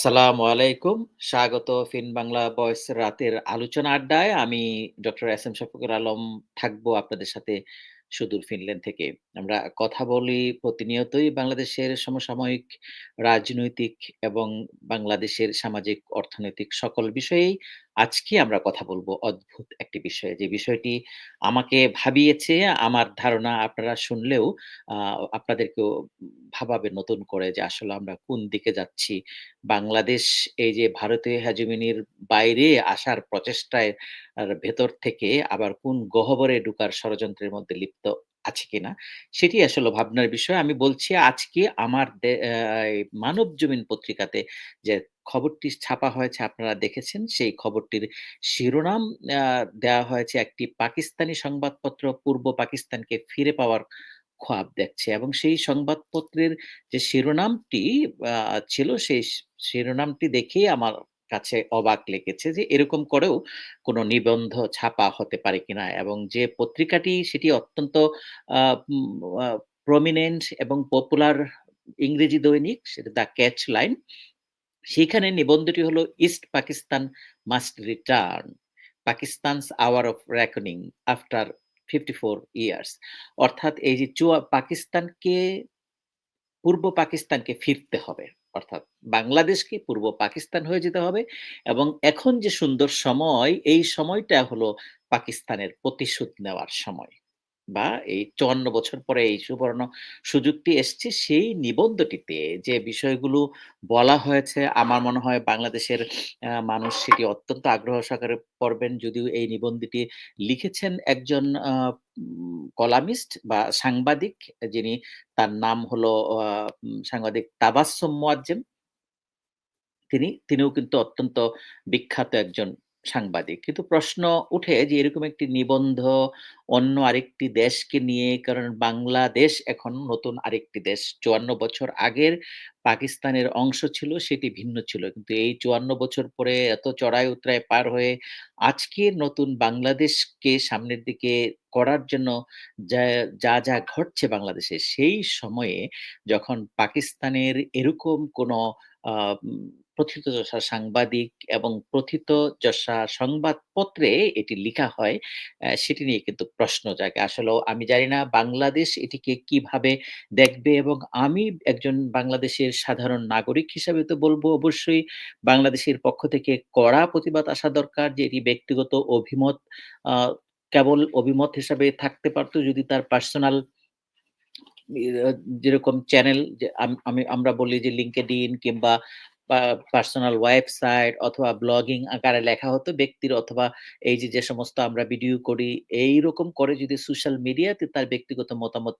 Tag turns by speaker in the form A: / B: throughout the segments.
A: আসসালামু আলাইকুম। স্বাগত ফিন বাংলা বয়স রাতের আলোচনা আড্ডায়। আমি doctor S M Shafiqur Alam থাকব আপনাদের সাথে সুদূর ফিনল্যান্ড থেকে। আমরা কথা বলি প্রতিনিয়তই বাংলাদেশের সমসাময়িক রাজনৈতিক এবং বাংলাদেশের সামাজিক, অর্থনৈতিক সকল বিষয়েই আজকে আমরা কথা বলব অদ্ভুত একটি বিষয়ে। যে বিষয়টি আমাকে ভাবিয়েছে, আমার ধারণা আপনারা শুনলেও আপনাদেরকেও ভাবাবে নতুন করে যে আসলে আমরা কোন দিকে যাচ্ছি। বাংলাদেশ এই যে ভারতীয় হেজেমনির বাইরে আসার প্রচেষ্টায় ভেতর থেকে আবার কোন গহ্বরে ঢুকার ষড়যন্ত্রের মধ্যে লিপ্ত আছে কিনা, সেটি আসলে ভাবনার বিষয়। আমি বলছি আজকে আমার দে আ মানবজমিন পত্রিকাতে যে খবরটি ছাপা হয়েছে, আপনারা দেখেছেন। সেই খবরটির শিরোনাম আ দেওয়া হয়েছে একটি পাকিস্তানি সংবাদপত্র পূর্ব পাকিস্তানকে ফিরে পাওয়ার খোয়াব দেখছে এবং সেই সংবাদপত্রের যে শিরোনামটি ছিল সেই শিরোনামটি দেখেই আমার কাছে অবাক লেগেছে যে এরকম করেও কোনো নিবন্ধ ছাপা হতে পারে কিনা এবং যে পত্রিকাটি সেটি অত্যন্ত প্রমিনেন্ট এবং পপুলার ইংরেজি দৈনিক, সেটা দ্য ক্যাচ লাইন। সেখানে নিবন্ধটি হলো east Pakistan must return. Pakistan's hour of reckoning after 54 years. অর্থাৎ এই যে চুয়া, পাকিস্তানকে পূর্ব পাকিস্তানকে ফিরতে হবে। অর্থাৎ বাংলাদেশকে পূর্ব পাকিস্তান হয়ে যেতে হবে এবং এখন যে সুন্দর সময়, এই সময়টা হলো পাকিস্তানের প্রতিশোধ নেওয়ার সময়। বা এই ৫৪ বছর পরে এই সুবর্ণ সুযোগটি এসছে সেই নিবন্ধটিতে যে বিষয়গুলো বলা হয়েছে আমার মনে হয় বাংলাদেশের মানুষ সেটি অত্যন্ত আগ্রহ সহকারে পড়বেন। যদিও এই নিবন্ধটি লিখেছেন একজন কলামিস্ট বা সাংবাদিক যিনি তার নাম হলো সাংবাদিক তাবাচ্চুম মোয়াজ্জেম। তিনি, তিনিও কিন্তু অত্যন্ত বিখ্যাত একজন সাংবাদিক। কিন্তু প্রশ্ন উঠে যে এরকম একটি নিবন্ধ অন্য আরেকটি দেশকে নিয়ে কারণ বাংলাদেশ এখন নতুন আরেকটি দেশ। ৫৪ বছর আগের পাকিস্তানের অংশ ছিল সেটি ভিন্ন ছিল। কিন্তু এই ৫৪ বছর পরে এত চড়াই উতরাই পার হয়ে আজকের নতুন বাংলাদেশকে সামনের দিকে করার জন্য যা, যা, ঘটছে বাংলাদেশে সেই সময়ে যখন পাকিস্তানের এরকম কোনো প্রথিতযশা সাংবাদিক এবং প্রথিত প্রথিতযশা সংবাদপত্রে এটি লিখা হয়, সেটি নিয়ে কিন্তু প্রশ্ন জাগে। আসলেও আমি জানি না বাংলাদেশ এটিকে কীভাবে দেখবে এবং আমি একজন বাংলাদেশের সাধারণ নাগরিক হিসাবে তো বলব অবশ্যই বাংলাদেশের পক্ষ থেকে কড়া প্রতিবাদ আসা দরকার যে এটি ব্যক্তিগত অভিমত কেবল অভিমত হিসাবে থাকতে পারত যদি তার পার্সোনাল যেরকম চ্যানেল আমি আমরা বলি যে LinkedIn কিংবা পা পার্সোনাল ওয়েবসাইট অথবা ব্লগিং আকারে লেখা হতো ব্যক্তির অথবা এই যে, যে সমস্ত আমরা ভিডিও করি এইরকম করে যদি সোশ্যাল মিডিয়াতে তার ব্যক্তিগত মতামত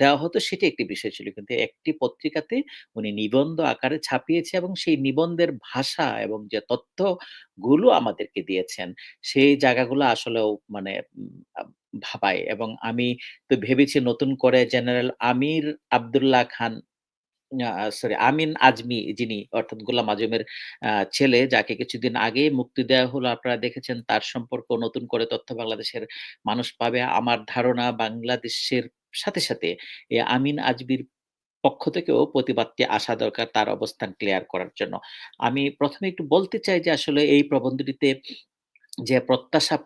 A: দেওয়া হতো সেটি একটি বিষয় ছিল। কিন্তু একটি পত্রিকাতে উনি নিবন্ধ আকারে ছাপিয়েছে এবং সেই নিবন্ধের ভাষা এবং যে তথ্যগুলো আমাদেরকে দিয়েছেন সেই জায়গাগুলো আসলেও মানে ভাবায় এবং আমি তো ভেবেছি নতুন করে জেনারেল আমির আব্দুল্লাহ খান সরি আমিন আজমি যিনি অর্থাৎ গোলাম আজমের ছেলে যাকে কিছুদিন আগেই মুক্তি দেওয়া হলো। আপনারা দেখেছেন তার সম্পর্ক নতুন করে তথ্য বাংলাদেশের মানুষ পাবে। আমার ধারণা বাংলাদেশের সাথে, সাথে আমিন আজমির পক্ষ থেকেও প্রতিবাদটি আসা দরকার তার অবস্থান ক্লিয়ার করার জন্য। আমি প্রথমে একটু বলতে চাই যে আসলে এই প্রবন্ধটিতে যে প্রত্যাশা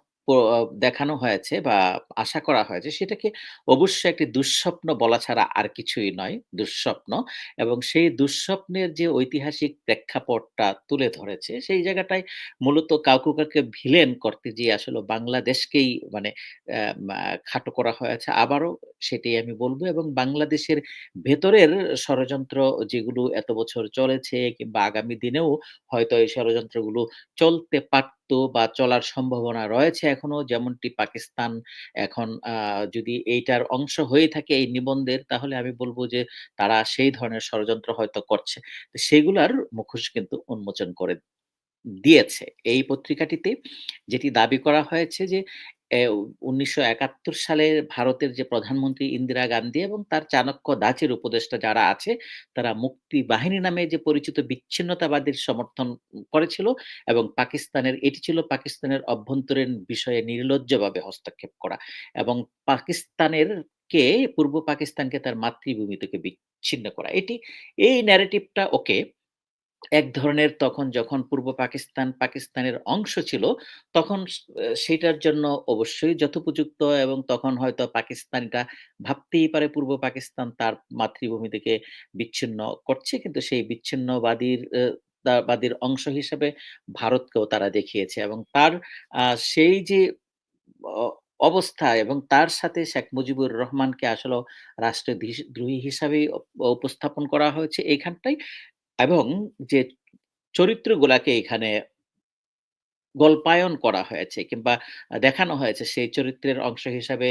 A: দেখানো হয়েছে বা আশা করা হয়েছে সেটাকে অবশ্যই একটি দুঃস্বপ্ন বলা ছাড়া আর কিছুই নয়, দুঃস্বপ্ন এবং সেই দুঃস্বপ্নের যে ঐতিহাসিক প্রেক্ষাপটটা তুলে ধরেছে সেই জায়গাটায় মূলত কাউকে, কাউকে ভিলেন করতে যেয়ে আসলে বাংলাদেশকেই মানে খাটো করা হয়েছে। আবারও সেটাই আমি বলব এবং বাংলাদেশের ভেতরের ষড়যন্ত্র যেগুলো এত বছর চলেছে কিংবা আগামী দিনেও হয়তো এই ষড়যন্ত্রগুলো চলতে পারত বা চলার সম্ভাবনা রয়েছে এখনও যেমনটি পাকিস্তান এখন যদি এইটার অংশ হয়ে থাকে এই নিবন্ধের, তাহলে আমি বলব যে তারা সেই ধরনের ষড়যন্ত্র হয়তো করছে। সেগুলার মুখোশ কিন্তু উন্মোচন করে দিয়েছে। এই পত্রিকাটিতে যেটি দাবি করা হয়েছে যে ১৯৭১ সালের ভারতের যে প্রধানমন্ত্রী ইন্দিরা গান্ধী এবং তার চাণক্য ধাঁচের উপদেষ্টা যারা আছে, তারা মুক্তি বাহিনী নামে যে পরিচিত বিচ্ছিন্নতাবাদীর সমর্থন করেছিল এবং পাকিস্তানের, এটি ছিল পাকিস্তানের অভ্যন্তরীণ বিষয়ে নির্লজ্জভাবে হস্তক্ষেপ করা এবং পাকিস্তানের কে পূর্ব পাকিস্তানকে তার মাতৃভূমি থেকে বিচ্ছিন্ন করা। এটি, এই ন্যারেটিভটা ওকে। এক ধরনের তখন যখন পূর্ব পাকিস্তান, পাকিস্তানের অংশ ছিল, তখন সেটার জন্য অবশ্যই যথোপযুক্ত এবং তখন হয়তো পাকিস্তানিরা ভাবতেই পারে পূর্ব পাকিস্তান তার মাতৃভূমি থেকে বিচ্ছিন্ন করছে। কিন্তু সেই বিচ্ছিন্নবাদীর বাদীর অংশ হিসেবে ভারতকেও তারা দেখিয়েছে এবং তার সেই যে অবস্থা এবং তার সাথে শেখ মুজিবুর রহমানকে আসলেও রাষ্ট্রদ্রীষ দ্রোহী হিসাবেই উপস্থাপন করা হয়েছে এইখানটায় এবং যে চরিত্রগুলাকে এখানে গল্পায়ন করা হয়েছে কিংবা দেখানো হয়েছে, সেই চরিত্রের অংশ হিসাবে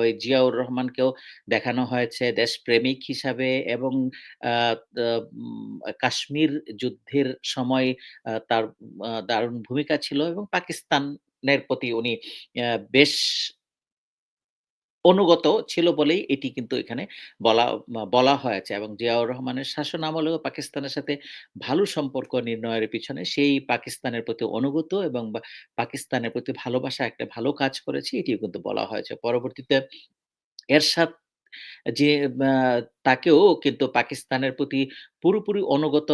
A: ওই জিয়াউর রহমানকেও দেখানো হয়েছে। দেশপ্রেমিক হিসাবে এবং কাশ্মীর যুদ্ধের সময় তার দারুণ ভূমিকা ছিল এবং পাকিস্তানের প্রতি উনি বেশ অনুগত ছিল বলেই এটি কিন্তু এখানে বলা বলা হয়েছে এবং জিয়াউর রহমানের শাসন আমলেও পাকিস্তানের সাথে ভালো সম্পর্ক নির্ণয়ের পিছনে সেই পাকিস্তানের প্রতি অনুগত এবং পাকিস্তানের প্রতি ভালোবাসা একটা ভালো কাজ করেছে, এটিও কিন্তু বলা হয়েছে। পরবর্তীতে এরশাদ যে তাকেও কিন্তু পাকিস্তানের প্রতি পুরোপুরি অনুগত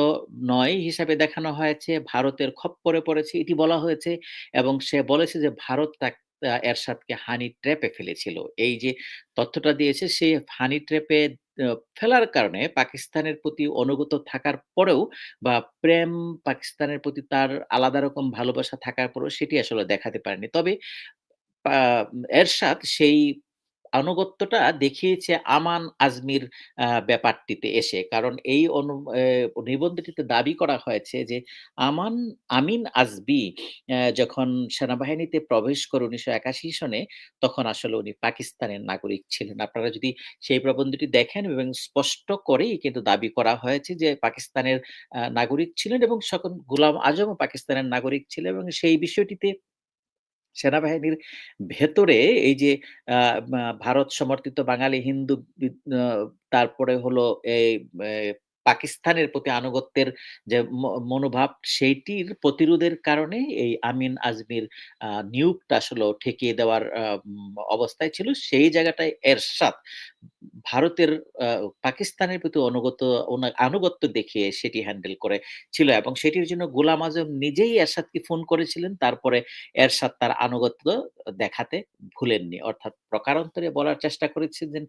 A: নয় হিসাবে দেখানো হয়েছে। ভারতের খপ্পরে পড়েছে, এটি বলা হয়েছে এবং সে বলেছে যে ভারত এরশাদকে হানি ট্র্যাপে ফেলেছিল। এই যে তথ্যটা দিয়েছে, সে হানি ট্র্যাপে ফেলার কারণে পাকিস্তানের প্রতি অনুগত থাকার পরেও বা প্রেম পাকিস্তানের প্রতি তার আলাদা রকম ভালোবাসা থাকার পরেও সেটি আসলে দেখাতে পারেনি। তবে এরশাদ সেই আনুগত্যটা দেখিয়েছে আমান আজমির ব্যাপারটিতে এসে। কারণ এই অনু নিবন্ধটিতে দাবি করা হয়েছে যে, আমান, আমিন আজবি যখন সেনাবাহিনীতে প্রবেশ করে ১৯৮১ সনে, তখন আসলে উনি পাকিস্তানের নাগরিক ছিলেন। আপনারা যদি সেই প্রবন্ধটি দেখেন এবং স্পষ্ট করেই কিন্তু দাবি করা হয়েছে যে, পাকিস্তানের নাগরিক ছিলেন এবং সকল, গোলাম আজমও পাকিস্তানের নাগরিক ছিলেন এবং সেই বিষয়টিতে সেনাবাহিনীর ভেতরে এই যে ভারত সমর্থিত বাঙালি হিন্দু তারপরে হলো এই পাকিস্তানের প্রতি আনুগত্যের যে মনোভাব সেইটির প্রতিরোধের কারণে এই আমিন আজমির নিয়োগটা আসলে ঠেকিয়ে দেওয়ার অবস্থায় ছিল। সেই জায়গাটায় এরশাদ ভারতের পাকিস্তানের প্রতি অনুগত আনুগত্য দেখিয়ে সেটি হ্যান্ডেল করে ছিল এবং সেটির জন্য গোলাম আজম নিজেই এরশাদকে ফোন করেছিলেন। তারপরে এরশাদ তার আনুগত্য দেখাতে ভুলেননি। অর্থাৎ প্রকারান্তরে বলার চেষ্টা করেছিলেন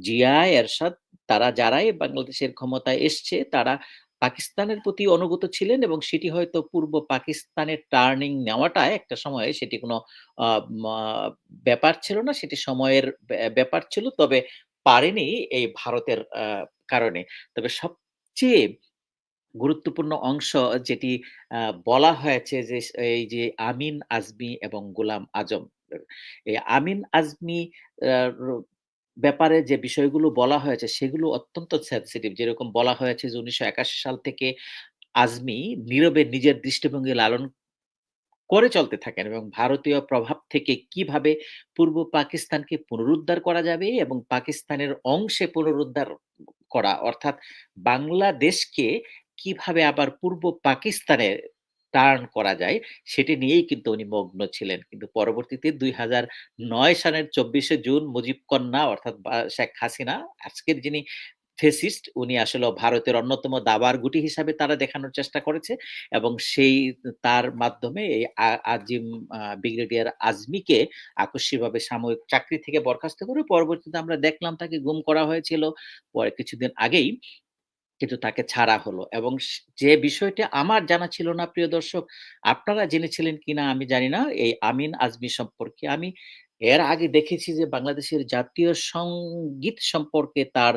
A: জিয়া, এরশাদ তারা যারাই বাংলাদেশের ক্ষমতায় এসছে তারা পাকিস্তানের প্রতি অনুগত ছিলেন এবং সেটি হয়তো পূর্ব পাকিস্তানের টার্নিং নেওয়াটা একটা সময়ে সেটি কোনো ব্যাপার ছিল না। সেটি সময়ের ব্যাপার ছিল। তবে পারেনি এই ভারতের কারণে। তবে সবচেয়ে গুরুত্বপূর্ণ অংশ যেটি বলা হয়েছে যে, এই যে আমিন আজমি এবং গোলাম আজম। এই আমিন আজমি ব্যাপারে যে বিষয়গুলো বলা হয়েছে সেগুলো অত্যন্ত সেনসিটিভ। যেরকম বলা হয়েছে যে ১৯৮১ সাল থেকে আজমি নীরবে নিজের দৃষ্টিভঙ্গি লালন করে চলতে থাকেন এবং ভারতীয় প্রভাব থেকে কীভাবে পূর্ব পাকিস্তানকে পুনরুদ্ধার করা যাবে এবং পাকিস্তানের অংশে পুনরুদ্ধার করা, অর্থাৎ বাংলাদেশকে কীভাবে আবার পূর্ব পাকিস্তানে টার্ন করা যায়, সেটি নিয়েই কিন্তু উনি মগ্ন ছিলেন। কিন্তু পরবর্তীতে ২০০৯ সালের ২৪শে জুন মুজিব কন্যা অর্থাৎ শেখ হাসিনা, আজকের যিনি ফেসিস্ট উনি আসলে ভারতের অন্যতম দাবার গুটি হিসাবে তারা দেখানোর চেষ্টা করেছে এবং সেই তার মাধ্যমে এই আজিম ব্রিগেডিয়ার আজমিকে আকস্মিকভাবে সাময়িক চাকরি থেকে বরখাস্ত করে পরবর্তীতে আমরা দেখলাম তাকে গুম করা হয়েছিল। পরে কিছুদিন আগেই কিন্তু তাকে ছাড়া হলো এবং যে বিষয়টি আমার জানা ছিল না প্রিয় দর্শক, আপনারা জেনেছিলেন কিনা আমি জানি না এই আমিন আজমি সম্পর্কে। আমি এর আগে দেখেছি যে, বাংলাদেশের জাতীয় সংগীত সম্পর্কে তার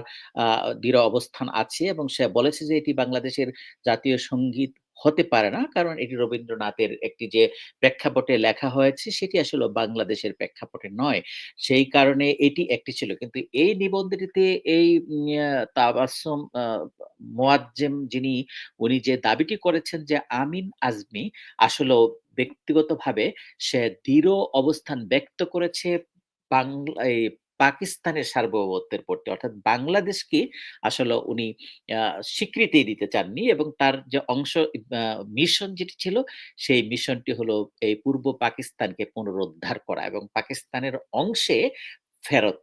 A: দৃঢ় অবস্থান আছে এবং সে বলেছে যে, এটি বাংলাদেশের জাতীয় সংগীত হতে পারে না। কারণ এটি রবীন্দ্রনাথের একটি যে প্রেক্ষাপটে লেখা হয়েছে, সেটি আসলে বাংলাদেশের প্রেক্ষাপটে নয়। সেই কারণে এটি একটি ছিল। কিন্তু এই নিবন্ধটিতে এই তাবাসম মোয়াজ্জেম যিনি, উনি যে দাবিটি করেছেন যে আমিন আজমি আসলেও ব্যক্তিগতভাবে সে দৃঢ় অবস্থান ব্যক্ত করেছে বাংলা পাকিস্তানের সার্বভৌমত্বের প্রতি। অর্থাৎ বাংলাদেশকে আসলে উনি স্বীকৃতি দিতে চাননি এবং তার যে অংশ মিশন যেটি ছিল, সেই মিশনটি হলো এই পূর্ব পাকিস্তানকে পুনরুদ্ধার করা এবং পাকিস্তানের অংশে ফেরত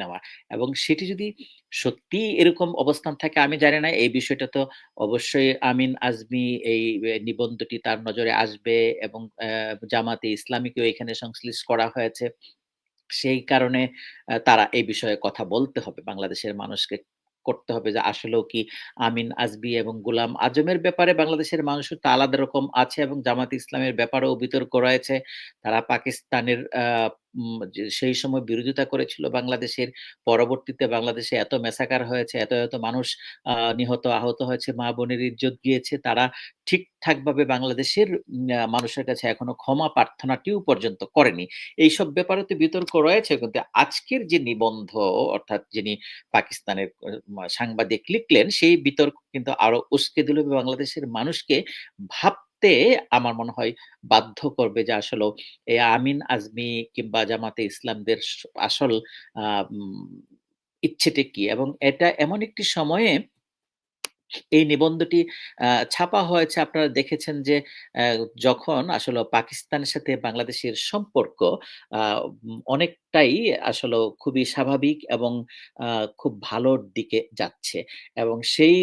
A: নেওয়া এবং সেটি যদি সত্যিই এরকম অবস্থান থাকে, আমি জানি না, এই বিষয়টা তো অবশ্যই আমিন আজমি এই নিবন্ধটি তার নজরে আসবে এবং জামাতে ইসলামীকেও এখানে সংশ্লিষ্ট করা হয়েছে। সেই কারণে তারা এই বিষয়ে কথা বলতে হবে। বাংলাদেশের মানুষকে করতে হবে যে, আসলেও কি আমিন আজবি এবং গুলাম আজমের ব্যাপারে বাংলাদেশের মানুষ তো আলাদা রকম আছে এবং জামাত ইসলামের ব্যাপারেও বিতর্ক রয়েছে। তারা পাকিস্তানের সেই সময় বিরোধিতা করেছিল বাংলাদেশের। পরবর্তীতে বাংলাদেশে এত ম্যাসাকার হয়েছে, এত, এত মানুষ নিহত, আহত হয়েছে, মা-বোনের ইজ্জত গিয়েছে। তারা ঠিকঠাকভাবে বাংলাদেশের মানুষের কাছে এখনও ক্ষমা প্রার্থনাটিও পর্যন্ত করেনি। এইসব ব্যাপারে তো বিতর্ক রয়েছে কিন্তু আজকের যে নিবন্ধ অর্থাৎ যিনি পাকিস্তানের সাংবাদিক লিখলেন সেই বিতর্ক কিন্তু আরও উস্কে দিল বাংলাদেশের মানুষকে ভাবতে আমার মনে হয় বাধ্য করবে যে আসলে এই আমিন আজমি কিংবা জামাতে ইসলামদের আসল ইচ্ছেটা কি? এবং এটা এমন একটি সময়ে এই নিবন্ধটি ছাপা হয়েছে আপনারা দেখেছেন যে যখন আসলে পাকিস্তানের সাথে বাংলাদেশের সম্পর্ক, আ উম আসলে খুবই স্বাভাবিক এবং খুব ভালোর দিকে যাচ্ছে। এবং সেই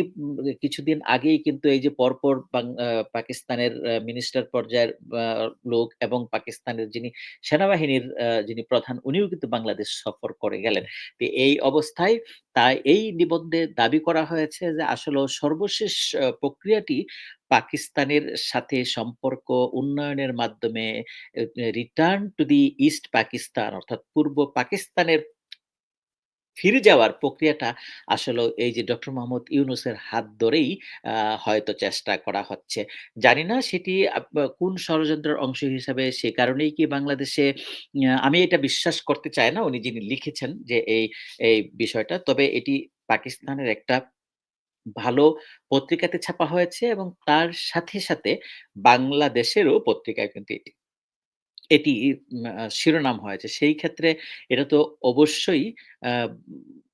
A: কিছুদিন আগেই কিন্তু এই যে পরপর পাকিস্তানের মিনিস্টার পর্যায়ের লোক এবং পাকিস্তানের যিনি সেনাবাহিনীর যিনি প্রধান, উনিও কিন্তু বাংলাদেশ সফর করে গেলেন। তো এই অবস্থায় তাই এই নিবন্ধে দাবি করা হয়েছে যে আসলেও সর্বশেষ প্রক্রিয়াটি পাকিস্তানের সাথে সম্পর্ক উন্নয়নের মাধ্যমে return to the east Pakistan অর্থাৎ পূর্ব পাকিস্তানের ফিরে যাওয়ার প্রক্রিয়াটা আসলেও এই যে ডক্টর মোহাম্মদ ইউনুসের হাত ধরেই হয়তো চেষ্টা করা হচ্ছে। জানি না সেটি কোন ষড়যন্ত্রের অংশ হিসাবে সে কারণেই কি বাংলাদেশে আমি এটা বিশ্বাস করতে চাই না উনি যিনি লিখেছেন যে এই, এই বিষয়টা। তবে এটি পাকিস্তানের একটা ভালো পত্রিকাতে ছাপা হয়েছে এবং তার সাথে, সাথে বাংলাদেশেরও পত্রিকায় কিন্তু এটি এটি শিরোনাম হয়েছে। সেই ক্ষেত্রে এটা তো অবশ্যই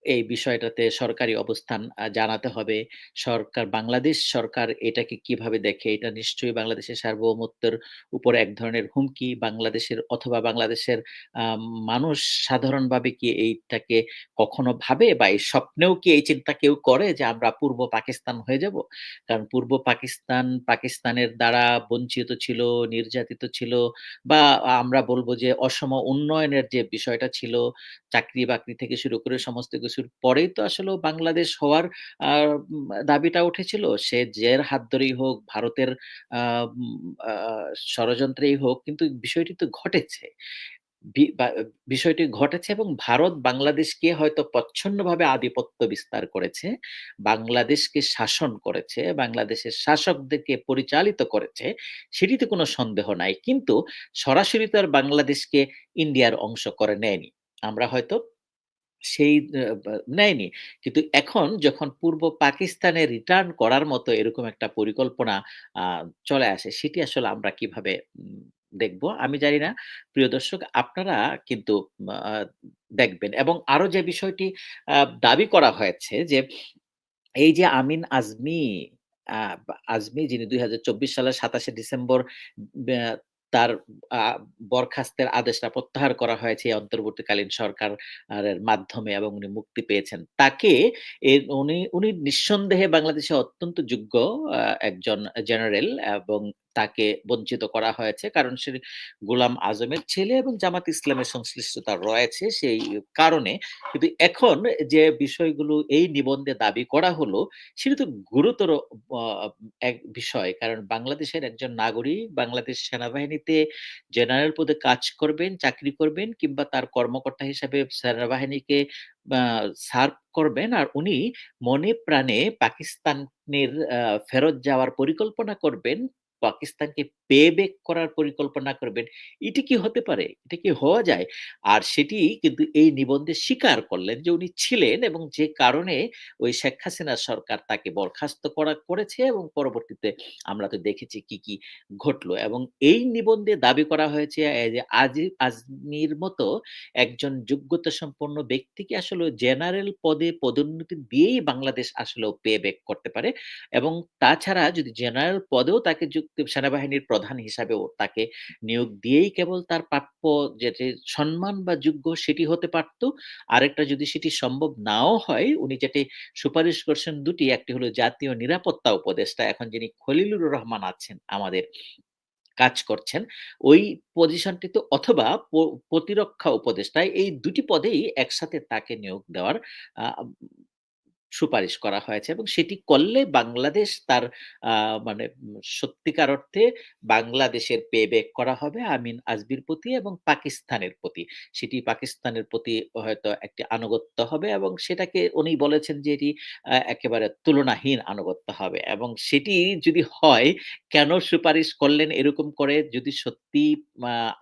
A: এই বিষয়টাতে সরকারি অবস্থান জানাতে হবে। সরকার বাংলাদেশ সরকার এটাকে কীভাবে দেখে? এটা নিশ্চয়ই বাংলাদেশের সার্বভৌমত্বের উপর এক ধরনের হুমকি। বাংলাদেশের অথবা বাংলাদেশের মানুষ সাধারণভাবে কি এইটাকে কখনো ভাবে বা এই স্বপ্নেও কি এই চিন্তা কেউ করে যে আমরা পূর্ব পাকিস্তান হয়ে যাব? কারণ পূর্ব পাকিস্তান, পাকিস্তানের দ্বারা বঞ্চিত ছিল, নির্যাতিত ছিল বা আমরা বলব যে অসম উন্নয়নের যে বিষয়টা ছিল, চাকরি-বাকরি থেকে শুরু করে সমস্ত কিছুর পরেই তো আসলে বাংলাদেশ হওয়ার দাবিটা উঠেছিল। সে যের হাত ধরেই হোক, ভারতের ষড়যন্ত্রেই হোক কিন্তু বিষয়টি তো ঘটেছে। বিষয়টি ঘটেছে এবং ভারত বাংলাদেশকে হয়তো প্রচ্ছন্নভাবে আধিপত্য বিস্তার করেছে। বাংলাদেশকে শাসন করেছে, বাংলাদেশের শাসকদেরকে পরিচালিত করেছে। সেটিতে কোনো সন্দেহ নাই। কিন্তু সরাসরি তো আর বাংলাদেশকে ইন্ডিয়ার অংশ করে নেয়নি। আমরা হয়তো সেই নেয়নি। কিন্তু এখন যখন পূর্ব পাকিস্তানে রিটার্ন করার মতো এরকম একটা পরিকল্পনা চলে আসে, সেটি আসলে আমরা কীভাবে দেখব? আমি জানি না। প্রিয় দর্শক আপনারা কিন্তু দেখবেন এবং আরও যে বিষয়টি দাবি করা হয়েছে যে এই যে আমিন আজমি আজমি যিনি ২০২৪ সালের সাতাশে ডিসেম্বর তার বরখাস্তের আদেশটা প্রত্যাহার করা হয়েছে এই অন্তর্বর্তীকালীন সরকার মাধ্যমে এবং উনি মুক্তি পেয়েছেন। তাকে এর উনি, উনি নিঃসন্দেহে বাংলাদেশে অত্যন্ত যোগ্য একজন জেনারেল এবং তাকে বঞ্চিত করা হয়েছে। কারণ সে গোলাম আজমের ছেলে এবং জামাত ইসলামের সংশ্লিষ্টতা রয়েছে সেই কারণে। কিন্তু এখন যে বিষয়গুলো এই নিবন্ধে দাবি করা হলো, সেটা তো গুরুতর এক বিষয়। কারণ বাংলাদেশের একজন নাগরিক বাংলাদেশ সেনাবাহিনীতে জেনারেল পদে কাজ করবেন, চাকরি করবেন কিংবা তার কর্মকর্তা হিসাবে সেনাবাহিনীকে সার্ভ করবেন। আর উনি মনে প্রাণে পাকিস্তানের ফেরত যাওয়ার পরিকল্পনা করবেন। পাকিস্তানকে পে ব্যাক করার পরিকল্পনা করবেন। এটি কি হতে পারে? এটা কি হওয়া যায়? আর সেটি কিন্তু এই নিবন্ধে স্বীকার করলেন যে উনি ছিলেন এবং যে কারণে ওই শেখ হাসিনার সরকার তাকে বরখাস্ত করা করেছে এবং পরবর্তীতে আমরা তো দেখেছি কি, কি ঘটলো এবং এই নিবন্ধে দাবি করা হয়েছে যে আজি আজমির মতো একজন যোগ্যতা সম্পন্ন ব্যক্তিকে আসলে জেনারেল পদে পদোন্নতি দিয়েই বাংলাদেশ আসলেও পে ব্যাক করতে পারে এবং তাছাড়া যদি জেনারেল পদেও তাকে যুক্ত সেনাবাহিনীর প্রধান হিসাবেও তাকে নিয়োগ দিয়েই কেবল তার প্রাপ্য যেটি সম্মান বা যোগ্য সেটি হতে পারত। আরেকটা যদি সেটি সম্ভব নাও হয়, উনি যেটি সুপারিশ করছেন ২ টি। একটি হলো জাতীয় নিরাপত্তা উপদেষ্টা। এখন যিনি খলিলুর রহমান আছেন আমাদের কাজ করছেন। ওই পজিশনটিতে অথবা প্রতিরক্ষা উপদেষ্টা এই দুটি পদেই একসাথে তাকে নিয়োগ দেওয়ার সুপারিশ করা হয়েছে এবং সেটি করলে বাংলাদেশ তার মানে সত্যিকার অর্থে বাংলাদেশের পে ব্যাক করা হবে আমিন আজমির প্রতি এবং পাকিস্তানের প্রতি। সেটি পাকিস্তানের প্রতি হয়তো একটি আনুগত্য হবে এবং সেটাকে উনি বলেছেন যে এটি একেবারে তুলনাহীন আনুগত্য হবে এবং সেটি যদি হয়, কেন সুপারিশ করলেন এরকম করে যদি সত্যি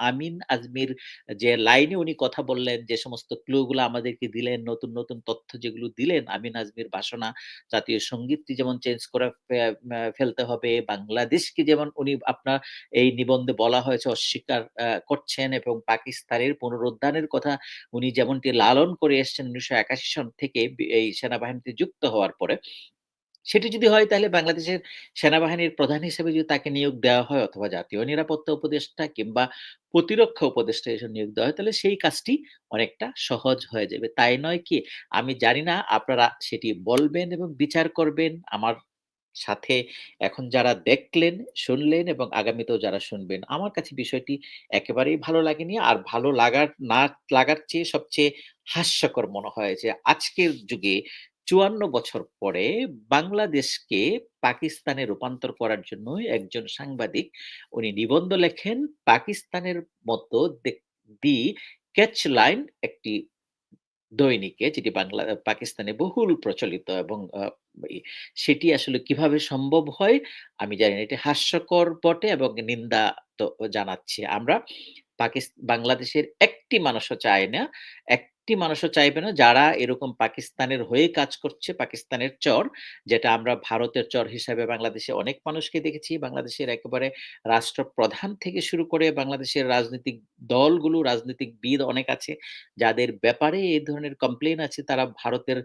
A: আমিন আজমির যে লাইনে উনি কথা বললেন, যে সমস্ত ক্লু গুলা আমাদেরকে দিলেন, নতুন, নতুন তথ্য যেগুলো দিলেন আমিন আজমির বাসনা, জাতীয় সঙ্গীতটি যেমন চেঞ্জ করে ফেলতে হবে, বাংলাদেশকে যেমন উনি আপনার এই নিবন্ধে বলা হয়েছে অস্বীকার করছেন এবং পাকিস্তানের পুনরুদ্ধারের কথা উনি যেমনটি লালন করে এসছেন ১৯৮১ সন থেকে এই সেনাবাহিনীতে যুক্ত হওয়ার পরে। সেটি যদি হয় তাহলে বাংলাদেশের সেনাবাহিনীর প্রধান হিসেবে যদি তাকে নিয়োগ দেওয়া হয় অথবা জাতীয় নিরাপত্তা উপদেষ্টা কিংবা প্রতিরক্ষা উপদেষ্টা হিসেবে নিয়োগ দেওয়া হয়, তাহলে সেই কাজটি অনেকটা সহজ হয়ে যাবে। তাই নয় কি? আমি জানি না আপনারা সেটি বলবেন এবং বিচার করবেন। আমার সাথে এখন যারা দেখলেন, শুনলেন এবং আগামীতেও যারা শুনবেন, আমার কাছে বিষয়টি একেবারেই ভালো লাগেনি। আর ভালো লাগার না লাগার চেয়ে সবচেয়ে হাস্যকর মনে হয় যে আজকের যুগে ৫৪ বছর পরে বাংলাদেশকে পাকিস্তানে রূপান্তর করার জন্য একজন সাংবাদিক উনি নিবন্ধ লেখেন পাকিস্তানের মতো দি ক্যাচ লাইন একটি দৈনিকে যেটি বাংলা পাকিস্তানে বহুল প্রচলিত এবং সেটি আসলে কীভাবে সম্ভব হয় আমি জানি না। এটি হাস্যকর বটে এবং নিন্দা তো জানাচ্ছি। আমরা পাকিস বাংলাদেশের একটি মানুষও চায় না, একটি মানুষও চাইবে না যারা এরকম পাকিস্তানের হয়ে কাজ করছে, পাকিস্তানের চর, যেটা আমরা ভারতের চর হিসাবে বাংলাদেশে অনেক মানুষকে দেখেছি। বাংলাদেশের একেবারে রাষ্ট্রপ্রধান থেকে শুরু করে বাংলাদেশের রাজনৈতিক দলগুলো, রাজনৈতিক বিদ অনেক আছে, যাদের ব্যাপারে এ ধরনের কমপ্লেন আছে তারা ভারতের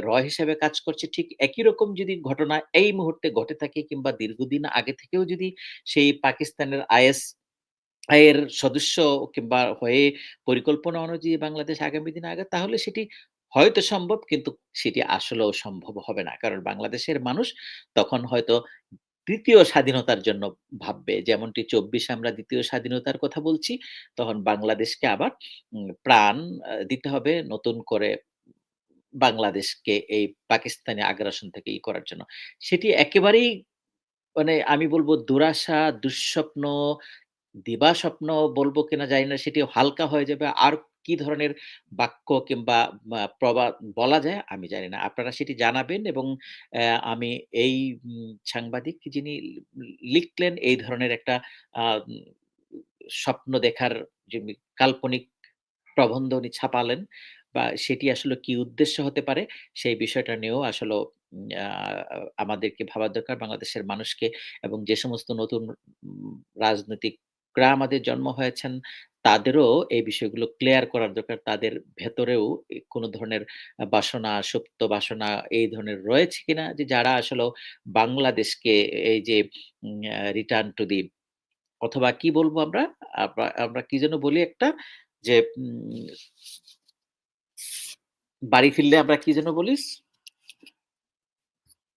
A: র হিসাবে কাজ করছে। ঠিক একই রকম যদি ঘটনা এই মুহূর্তে ঘটে থাকে কিংবা দীর্ঘদিন আগে থেকেও যদি সেই পাকিস্তানের আইএস এর সদস্য কিংবা হয়ে পরিকল্পনা অনুযায়ী বাংলাদেশ আগামী দিনে আগায় তাহলে সেটি হয়তো সম্ভব কিন্তু সেটি আসলেও সম্ভব হবে না। কারণ বাংলাদেশের মানুষ তখন হয়তো ২য় স্বাধীনতার জন্য ভাববে। যেমনটি ২৪ এ আমরা দ্বিতীয় স্বাধীনতার কথা বলছি, তখন বাংলাদেশকে আবার প্রাণ দিতে হবে নতুন করে বাংলাদেশকে এই পাকিস্তানি আগ্রাসন থেকে ই করার জন্য। সেটি একেবারেই মানে আমি বলব দুরাশা, দুঃস্বপ্ন, দিবাস্বপ্ন বলব কিনা জানি না, সেটি হালকা হয়ে যাবে। আর কি ধরনের বাক্য কিংবা প্রবাদ বলা যায় আমি জানি না। আপনারা সেটি জানাবেন এবং আমি এই সাংবাদিক যিনি লিখলেন এই ধরনের একটা স্বপ্ন দেখার যিনি কাল্পনিক প্রবন্ধ উনি ছাপালেন বা সেটি আসলে কি উদ্দেশ্য হতে পারে, সেই বিষয়টা নিয়েও আসলে আমাদেরকে ভাবার দরকার বাংলাদেশের মানুষকে এবং যে সমস্ত নতুন, উম আমাদের জন্ম হয়েছেন তাদেরও এই বিষয়গুলো ক্লিয়ার করার দরকার। তাদের ভেতরেও কোনো ধরনের বাসনা, সুপ্ত বাসনা এই ধরনের রয়েছে কিনা যে যারা আসলেও বাংলাদেশকে এই যে রিটার্ন টু দি অথবা কি বলব আমরা? আমরা কি যেন বলি একটা? যে বাড়ি ফিরলে আমরা কি যেন বলি?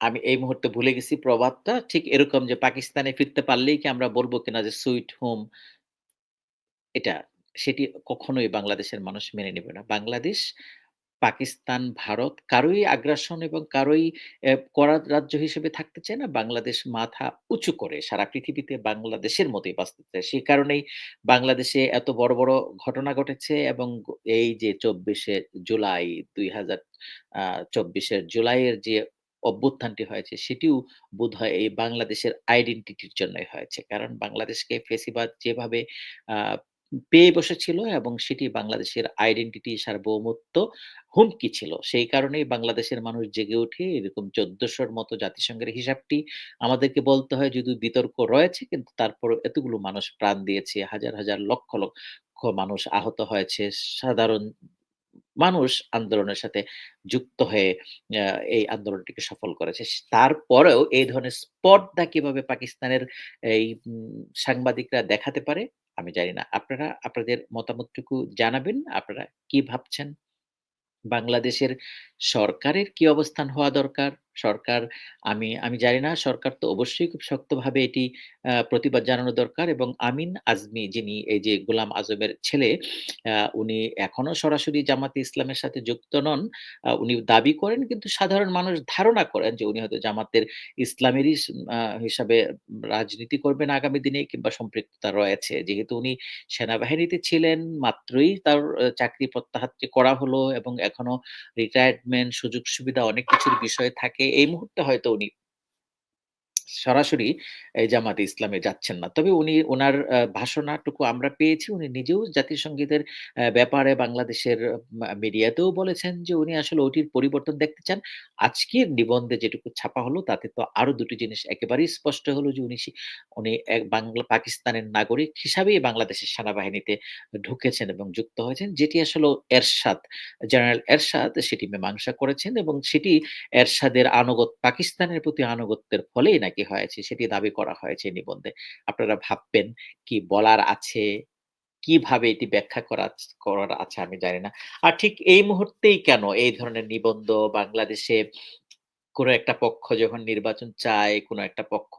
A: আমি এই মুহূর্তে ভুলে গেছি প্রবাদটা। ঠিক এরকম যে পাকিস্তানে ফিরতে পারলেই কি আমরা বলব কিনা যে সুইট হোম এটা, সেটি কখনোই বাংলাদেশের মানুষ মেনে নেবে না। বাংলাদেশ, পাকিস্তান, ভারত কারোই আগ্রাসন এবং কারোই করার রাজ্য হিসেবে থাকতে চায় না। বাংলাদেশ মাথা উঁচু করে সারা পৃথিবীতে বাংলাদেশের মতোই বাঁচতে চায়। সে কারণেই বাংলাদেশে এত বড়, বড় ঘটনা ঘটেছে এবং এই যে চব্বিশে জুলাই ২০০০ আ ২৪ এর জুলাইয়ের যে অভ্যুত্থানটি হয়েছে সেটিও বোধহয় এই বাংলাদেশের আইডেন্টিটির জন্যই হয়েছে। কারণ বাংলাদেশকে ফ্যাসিবাদ যেভাবে পেয়ে বসেছিল এবং সেটি বাংলাদেশের আইডেন্টিটি সার্বভৌমত্ব হুমকি ছিল। সেই কারণেই বাংলাদেশের মানুষ জেগে উঠে এরকম চোদ্দশোর মতো জাতিসংঘের হিসাবটি আমাদেরকে বলতে হয় যদিও বিতর্ক রয়েছে কিন্তু তারপরেও এতগুলো মানুষ প্রাণ দিয়েছে। হাজার, হাজার লক্ষ, লক্ষ মানুষ আহত হয়েছে। সাধারণ মানুষ আন্দোলনের সাথে যুক্ত হয়ে এই আন্দোলনটিকে সফল করেছে। তারপরেও এই ধরনের স্পর্ধা কীভাবে পাকিস্তানের এই সাংবাদিকরা দেখাতে পারে, আমি জানি না। আপনারা, আপনাদের মতামতটুকু জানাবেন। আপনারা কি ভাবছেন? বাংলাদেশের সরকারের কি অবস্থান হওয়া দরকার? সরকার আমি আমি জানি না সরকার তো অবশ্যই খুব শক্তভাবে এটি প্রতিবাদ জানানো দরকার এবং আমিন আজমি যিনি এই যে গোলাম আজমের ছেলে উনি এখনও সরাসরি জামাতে ইসলামের সাথে যুক্ত নন। উনি দাবি করেন কিন্তু সাধারণ মানুষ ধারণা করেন যে উনি হয়তো জামাতের ইসলামেরই হিসাবে রাজনীতি করবেন আগামী দিনে কিংবা সম্পৃক্ততা রয়েছে। যেহেতু উনি সেনাবাহিনীতে ছিলেন, মাত্রই তার চাকরি প্রত্যাহারটি করা হলো এবং এখনও রিটায়ারমেন্ট, সুযোগ-সুবিধা অনেক কিছুর বিষয় থাকে। এই মুহূর্তে হয়তো উনি সরাসরি এই জামাতে ইসলামে যাচ্ছেন না। তবে উনি উনার আ ভাষণাটুকু আমরা পেয়েছি। উনি নিজেও জাতীয় সংগীতের ব্যাপারে বাংলাদেশের মিডিয়াতেও বলেছেন যে উনি আসলে ওটির পরিবর্তন দেখতে চান। আজকের নিবন্ধে যেটুকু ছাপা হলো তাতে তো আরও ২ টি জিনিস একেবারেই স্পষ্ট হলো যে উনি উনি এক বাংলা পাকিস্তানের নাগরিক হিসাবেই বাংলাদেশের সেনাবাহিনীতে ঢুকেছেন এবং যুক্ত হয়েছেন। যেটি আসলে এরশাদ, জেনারেল এরশাদ সেটি মীমাংসা করেছেন এবং সেটি এরশাদের আনুগত পাকিস্তানের প্রতি আনুগত্যের ফলেই নাকি হয়েছে সেটি দাবি করা হয়েছে নিবন্ধে। আপনারা ভাববেন কি বলার আছে, কীভাবে এটি ব্যাখ্যা করা করার আছে আমি জানি না। আর ঠিক এই মুহূর্তেই কেন এই ধরনের নিবন্ধ বাংলাদেশে কোন একটা পক্ষ যখন নির্বাচন চায়, কোন একটা পক্ষ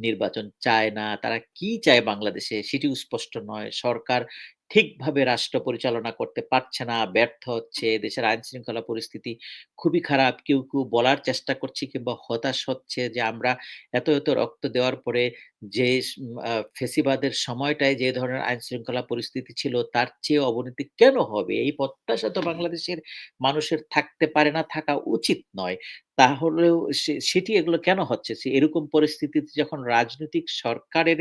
A: নির্বাচন চায় না। তারা কি চায় বাংলাদেশে সেটিও স্পষ্ট নয়। সরকার ঠিকভাবে রাষ্ট্র পরিচালনা করতে পারছে না, ব্যর্থ হচ্ছে। দেশের আইন-শৃঙ্খলা পরিস্থিতি খুবই খারাপ। কেউ, কেউ বলার চেষ্টা করছে কিংবা হতাশ হচ্ছে যে আমরা এত, এত রক্ত দেওয়ার পরে যে ফেসিবাদের সময়টায় যে ধরনের আইন-শৃঙ্খলা পরিস্থিতি ছিল তার চেয়ে অবনতি কেন হবে? এই প্রত্যাশা তো বাংলাদেশের মানুষের থাকতে পারে না, থাকা উচিত নয়। তাহলেও সেটি এগুলো কেন হচ্ছে? এরকম পরিস্থিতিতে যখন রাজনৈতিক সরকারের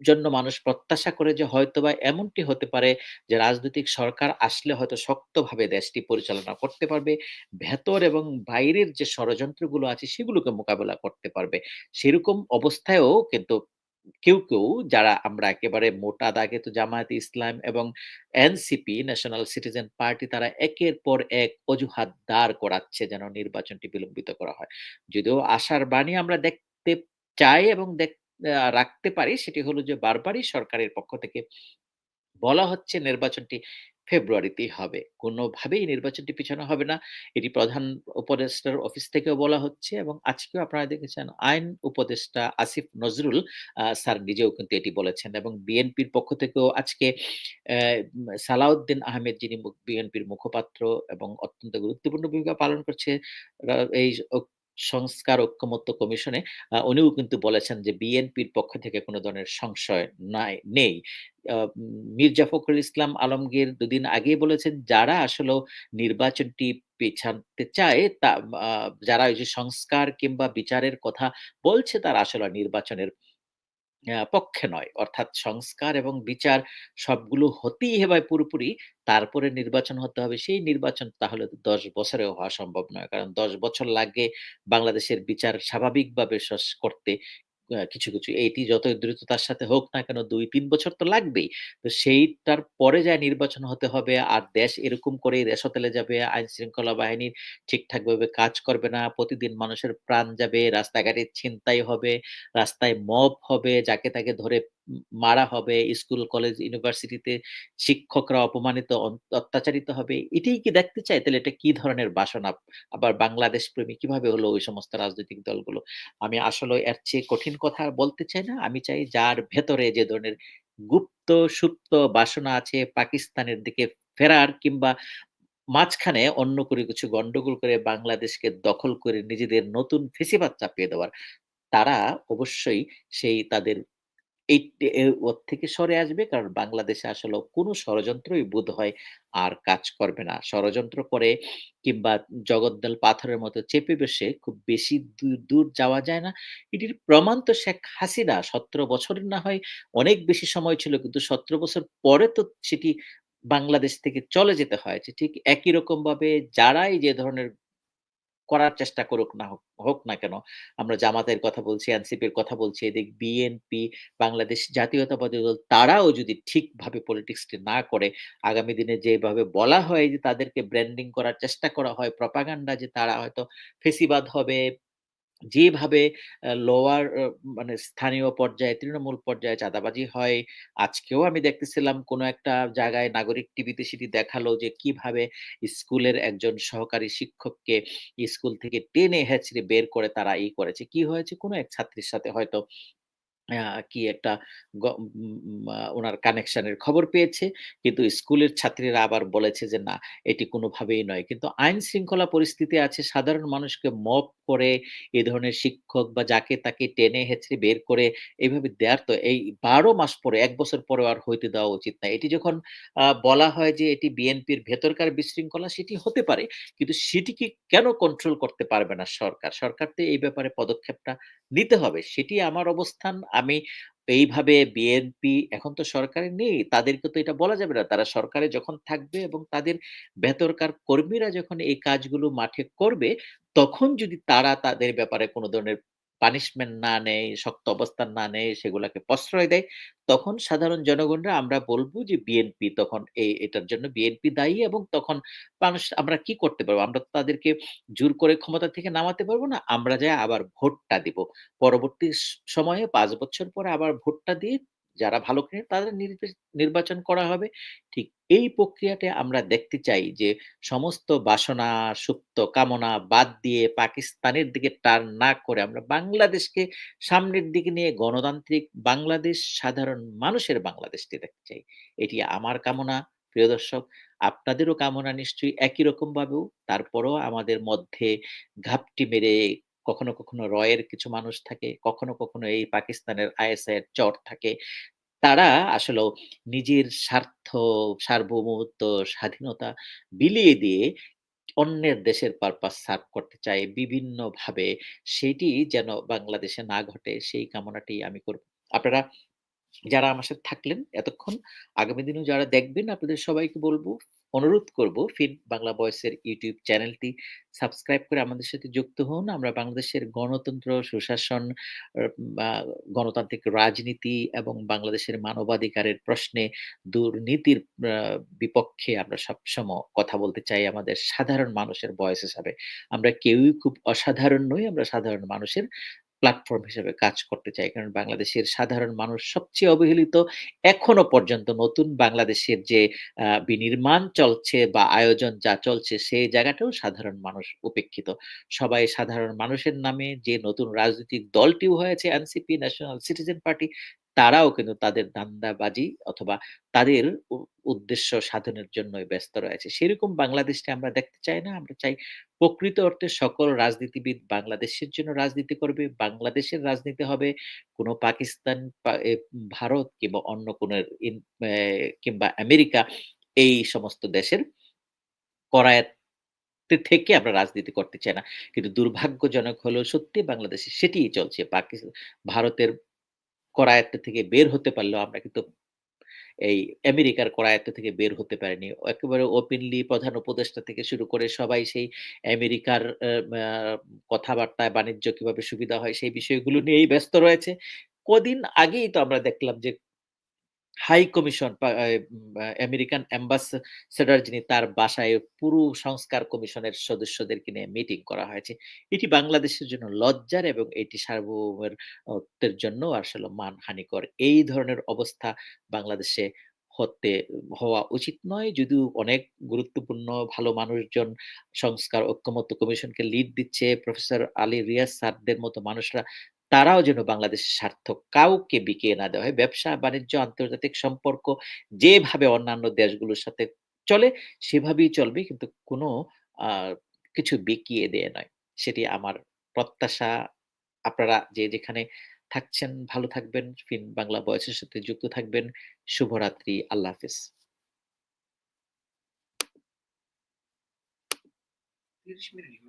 A: জন্য মানুষ প্রত্যাশা করে যে হয়তোবা এমনটি হতে পারে যে রাজনৈতিক সরকার আসলে হয়তো শক্তভাবে দেশটি পরিচালনা করতে পারবে। ভেতর এবং বাইরের যে ষড়যন্ত্রগুলো আছে সেগুলোকে মোকাবেলা করতে পারবে। সেরকম অবস্থায়ও কিন্তু কেউ, কেউ যারা আমরা একেবারে মোটা দাগে তো জামায়াতে ইসলাম এবং এনসিপি ন্যাশনাল সিটিজেন পার্টি তারা একের পর এক অজুহাত দাঁড় করাচ্ছে যেন নির্বাচনটি বিলম্বিত করা হয়। যদিও আশার বাণী আমরা দেখতে চাই এবং দেখ রাখতে পারি সেটি হলো যে বারবারই সরকারের পক্ষ থেকে বলা হচ্ছে নির্বাচনটি ফেব্রুয়ারিতেই হবে। কোনোভাবেই নির্বাচনটি পিছানো হবে না। এটি প্রধান উপদেষ্টার অফিস থেকেও বলা হচ্ছে এবং আজকেও আপনারা দেখেছেন আইন উপদেষ্টা আসিফ নজরুল স্যার নিজেও কিন্তু এটি বলেছেন এবং বিএনপির পক্ষ থেকেও আজকে সালাউদ্দিন আহমেদ যিনি বিএনপির মুখপাত্র এবং অত্যন্ত গুরুত্বপূর্ণ ভূমিকা পালন করছে এই সংস্কার ঐক্যমত্য কমিশনে উনিও কিন্তু বলেছেন যে বিএনপির পক্ষ থেকে কোনো ধরনের সংশয় নাই, নেই। মির্জা ফখরুল ইসলাম আলমগীর দুদিন আগে বলেছেন, যারা আসলে নির্বাচনটি পেছাতে চায়, তা যারা ওই যে সংস্কার কিংবা বিচারের কথা বলছে, তারা আসলে নির্বাচনের পক্ষে নয়। অর্থাৎ সংস্কার এবং বিচার সবগুলো হতেই হবে পুরোপুরি। তারপরে নির্বাচন হতে হবে। সেই নির্বাচন তাহলে দশ ১০ বছরেও হওয়া সম্ভব নয়। কারণ ১০ বছর লাগে বাংলাদেশের বিচার স্বাভাবিকভাবে করতে। কিছু, কিছু এটি যত দ্রুততার সাথে হোক না কেন ২-৩ বছর তো লাগবেই। তো সেইটার পরে যায় নির্বাচন হতে হবে। আর দেশ এরকম করেই রেশতলে যাবে। আইন-শৃঙ্খলা বাহিনী ঠিকঠাকভাবে কাজ করবে না। প্রতিদিন মানুষের প্রাণ যাবে, রাস্তাঘাটে ছিনতাই হবে, রাস্তায় মব হবে, যাকে তাকে ধরে মারা হবে। স্কুল, কলেজ, ইউনিভার্সিটিতে শিক্ষকরা অপমানিত, অত্যাচারিত হবে। এটিই কি দেখতে চায়? তাহলে এটা কি ধরনের বাসনা? আবার বাংলাদেশ প্রেমী কীভাবে হলো ওই সমস্ত রাজনৈতিক দলগুলো? আমি আসলে এর চেয়ে কঠিন কথা বলতে চাই না। আমি চাই যার ভেতরে যে ধরনের গুপ্ত সুপ্ত বাসনা আছে পাকিস্তানের দিকে ফেরার কিংবা মাঝখানে অন্য করে কিছু গন্ডগোল করে বাংলাদেশকে দখল করে নিজেদের নতুন ফেসিবাদ চাপিয়ে দেওয়ার। তারা অবশ্যই সেই তাদের ওর থেকে সরে আসবে। কারণ বাংলাদেশে আসলেও কোনো ষড়যন্ত্রই বোধ হয় আর কাজ করবে না। ষড়যন্ত্র করে কিংবা জগদ্দল পাথরের মতো চেপে বসে খুব বেশি দূর, যাওয়া যায় না। এটির প্রমাণ তো শেখ হাসিনা ১৭ বছরের না হয় অনেক বেশি সময় ছিল। কিন্তু ১৭ বছর পরে তো সেটি বাংলাদেশ থেকে চলে যেতে হয়েছে। ঠিক একই রকমভাবে যারাই যে ধরনের করার চেষ্টা করুক না হোক না কেন। আমরা জামাতের কথা বলছি, এনসিপির কথা বলছি, এদিক বিএনপি, বাংলাদেশ জাতীয়তাবাদী দল তারাও যদি ঠিকভাবে পলিটিক্সটি না করে, আগামী দিনে যেভাবে বলা হয় যে তাদেরকে ব্র্যান্ডিং করার চেষ্টা করা হয়, প্রপাগান্ডা যে তারা হয়তো ফেসিবাদ হবে, যেভাবে লোয়ার মানে স্থানীয় পর্যায়ে, তৃণমূল পর্যায়ে চাঁদাবাজি হয়। আজকেও আমি দেখতেছিলাম কোনো একটা জায়গায় নাগরিক টিভিতে সেটি দেখাল যে কীভাবে স্কুলের একজন সহকারী শিক্ষককে স্কুল থেকে টেনে হেঁচড়ে বের করে তারা ই করেছে। কি হয়েছে? কোনো এক ছাত্রীর সাথে হয়তো কি একটা ওনার উম উম আ উনার কানেকশন এর খবর পেয়েছে। কিন্তু স্কুলের ছাত্রীরা আবার বলেছে যে, "না, এটি কোনোভাবেই নয়।" কিন্তু আইন শৃঙ্খলা পরিস্থিতি আছে সাধারণ মানুষকে মপ করে এ ধরনের শিক্ষক বা যাকে তাকে টেনে হেঁচড়ে বের করে এইভাবে দেয়ার তো এই ১২ মাস পরে এক বছর পরে আর হইতে দেওয়া উচিত না। এটি যখন বলা হয় যে এটি বিএনপির ভেতরকার বিশৃঙ্খলা সেটি হতে পারে। কিন্তু সেটিকে কেন কন্ট্রোল করতে পারবে না সরকার? সরকার তো এই ব্যাপারে পদক্ষেপটা নিতে হবে। সেটি আমার অবস্থান। আমি এইভাবে বিএনপি এখন তো সরকারে নেই। তাদেরকে তো এটা বলা যাবে না। তারা সরকারে যখন থাকবে এবং তাদের ভেতরকার কর্মীরা যখন এই কাজগুলো মাঠে করবে, তখন যদি তারা তাদের ব্যাপারে কোনো ধরনের পানিশমেন্ট না নেয়, শক্ত অবস্থান না নেয়, সেগুলাকে প্রশ্রয় দেয়, তখন সাধারণ জনগণরা আমরা বলব যে বিএনপি তখন এই এটার জন্য বিএনপি দায়ী এবং তখন মানুষ আমরা কি করতে পারব? আমরা তাদেরকে জোর করে ক্ষমতা থেকে নামাতে পারব না। আমরা যায় আবার ভোটটা দিব। পরবর্তী সময়ে পাঁচ বছর পরে আবার ভোটটা দিয়ে যারা ভালো করে তাদের নির্বাচন করা হবে। ঠিক এই প্রক্রিয়াতে আমরা দেখতে চাই যে সমস্ত বাসনা, সুপ্ত কামনা বাদ দিয়ে পাকিস্তানের দিকে টার্ন না করে আমরা বাংলাদেশকে সামনের দিকে নিয়ে গণতান্ত্রিক বাংলাদেশ, সাধারণ মানুষের বাংলাদেশটি দেখতে চাই। এটি আমার কামনা, প্রিয় দর্শক। আপনাদেরও কামনা নিশ্চয়ই একই রকমভাবেও। তারপরেও আমাদের মধ্যে ঘাপটি মেরে কখনো, কখনো রয়ের কিছু মানুষ থাকে, কখনো, কখনো এই পাকিস্তানের আইএসআই এর চর থাকে। তারা আসলেও নিজের স্বার্থ, সার্বভৌমত্ব, স্বাধীনতা বিলিয়ে দিয়ে অন্যের দেশের পারপাস সার্ভ করতে চায় বিভিন্নভাবে। সেটি যেন বাংলাদেশে না ঘটে সেই কামনাটি আমি করব। আপনারা যারা আমার সাথে থাকলেন এতক্ষণ, আগামী দিনেও যারা দেখবেন আপনাদের সবাইকে বলব, অনুরোধ করব ফিড বাংলা ভয়েস এর ইউটিউব চ্যানেলটি সাবস্ক্রাইব করে আমাদের সাথে যুক্ত হন। আমরা বাংলাদেশের গণতন্ত্র, সুশাসন গণতান্ত্রিক রাজনীতি এবং বাংলাদেশের মানবাধিকারের প্রশ্নে দুর্নীতির বিপক্ষে আমরা সবসময় কথা বলতে চাই আমাদের সাধারণ মানুষের বয়স হিসাবে। আমরা কেউই খুব অসাধারণ নই। আমরা সাধারণ মানুষের প্ল্যাটফর্ম হিসেবে কাজ করতে চাই। কারণ বাংলাদেশের সাধারণ মানুষ সবচেয়ে অবহেলিত। এখনও পর্যন্ত নতুন বাংলাদেশের যে বিনির্মাণ চলছে বা আয়োজন যা চলছে সেই জায়গাটাও সাধারণ মানুষ উপেক্ষিত। সবাই সাধারণ মানুষের নামে যে নতুন রাজনৈতিক দলটিও হয়েছে এনসিপি, ন্যাশনাল সিটিজেন পার্টি, তারাও কিন্তু তাদের দান্দাবাজি অথবা তাদের উদ্দেশ্য সাধনের জন্যই ব্যস্ত রয়েছে। সেরকম বাংলাদেশটা আমরা দেখতে চাই না। আমরা চাই প্রকৃত অর্থে সকল রাজনীতিবিদ বাংলাদেশের জন্য রাজনীতি করবে। বাংলাদেশের রাজনীতি হবে কোন পাকিস্তান, ভারত কিংবা অন্য কোন কিংবা আমেরিকা এই সমস্ত দেশের করায়ত্তে থেকে আমরা রাজনীতি করতে চাই না। কিন্তু দুর্ভাগ্যজনক হলেও সত্যি বাংলাদেশে সেটিই চলছে। পাকিস্তান ভারতের করায়ত্ত থেকে বের হতে পারলেও আমরা কিন্তু এই আমেরিকার করায়ত্ত থেকে বের হতে পারিনি। একেবারে ওপেনলি প্রধান উপদেষ্টা থেকে শুরু করে সবাই সেই আমেরিকার কথাবার্তায় বাণিজ্য কীভাবে সুবিধা হয় সেই বিষয়গুলো নিয়েই ব্যস্ত রয়েছে। কদিন আগেই তো আমরা দেখলাম যে হাই কমিশন আমেরিকান অ্যাম্বাসেডর যিনি তার বাসায় পুরো সংস্কার কমিশনের সদস্যদেরকে নিয়ে মিটিং করা হয়েছে। এটি বাংলাদেশের জন্য লজ্জার এবং এটি সার্বভৌমের অত্বের জন্যও আসলে মানহানিকর। এই ধরনের অবস্থা বাংলাদেশে হতে, হওয়া উচিত নয়। যদিও অনেক গুরুত্বপূর্ণ ভালো মানুষজন সংস্কার ঐক্যমত্য কমিশনকে লিড দিচ্ছে। প্রফেসর আলী রিয়াজ স্যারদের মতো মানুষরা তারাও যেন বাংলাদেশের স্বার্থ কাউকে বিকিয়ে না দেওয়া হয়। ব্যবসা-বাণিজ্য, আন্তর্জাতিক সম্পর্ক যেভাবে অন্যান্য দেশগুলোর সাথে চলে সেভাবেই চলবে। কিন্তু কোনো কিছু বিকিয়ে দিয়ে নয়। সেটি আমার প্রত্যাশা। আপনারা যে যেখানে থাকছেন ভালো থাকবেন। ফিন বাংলা বয়সের সাথে যুক্ত থাকবেন। শুভরাত্রি। আল্লাহ হাফেজ।
B: ৩০ মিনিট